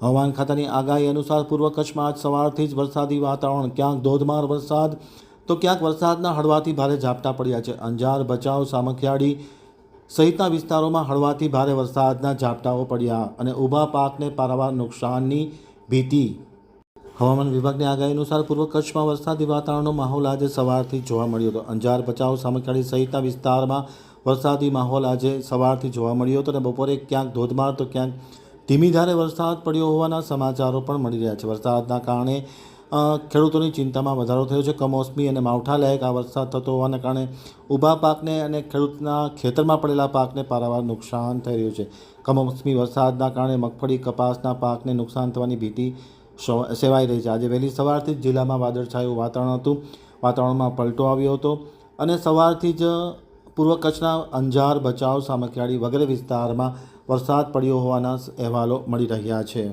હવામાન ખાતાની આગાહી અનુસાર પૂર્વ કચ્છમાં આજ સવારથી જ વરસાદી વાતાવરણ, ક્યાંક ધોધમાર વરસાદ, તો ક્યાંક વરસાદના હળવાથી ભારે ઝાપટા પડ્યા છે. અંજાર, ભચાઉ, સામખિયાળી સહિતના વિસ્તારોમાં હળવાથી ભારે વરસાદના ઝાપટાઓ પડ્યા અને ઊભા પાકને પારાવાર નુકસાનની ભીતિ. હવામાન વિભાગની આગાહી અનુસાર પૂર્વ કચ્છમાં વરસાદી વાતાવરણનો માહોલ આજે સવારથી જોવા મળ્યો હતો. અંજાર, ભચાઉ, સામખિયાળી સહિતના વિસ્તારમાં વરસાદી માહોલ આજે સવારથી જોવા મળ્યો હતો અને બપોરે ક્યાંક ધોધમાર, તો ક્યાંક ધીમી ધારે વરસાદ પડ્યો હોવાના સમાચારો પણ મળી રહ્યા છે. વરસાદના કારણે ખેડૂતોની ચિંતામાં વધારો થયો છે. કમોસમી અને માવઠા લાયક આ વરસાદ થતો હોવાના કારણે ઊભા પાકને અને ખેડૂતના ખેતરમાં પડેલા પાકને પારાવાર નુકસાન થઈ રહ્યું છે. કમોસમી વરસાદના કારણે મગફળી, કપાસના પાકને નુકસાન થવાની ભીતિ સેવાઈ રહી છે. આજે વહેલી સવારથી જ જિલ્લામાં વાદળછાયું વાતાવરણ હતું. વાતાવરણમાં પલટો આવ્યો હતો અને સવારથી જ પૂર્વ કચ્છના અંજાર ભચાઉ સામખિયાળી વગેરે વિસ્તારમાં વરસાદ પડ્યો હોવાના અહેવાલો મળી રહ્યા છે.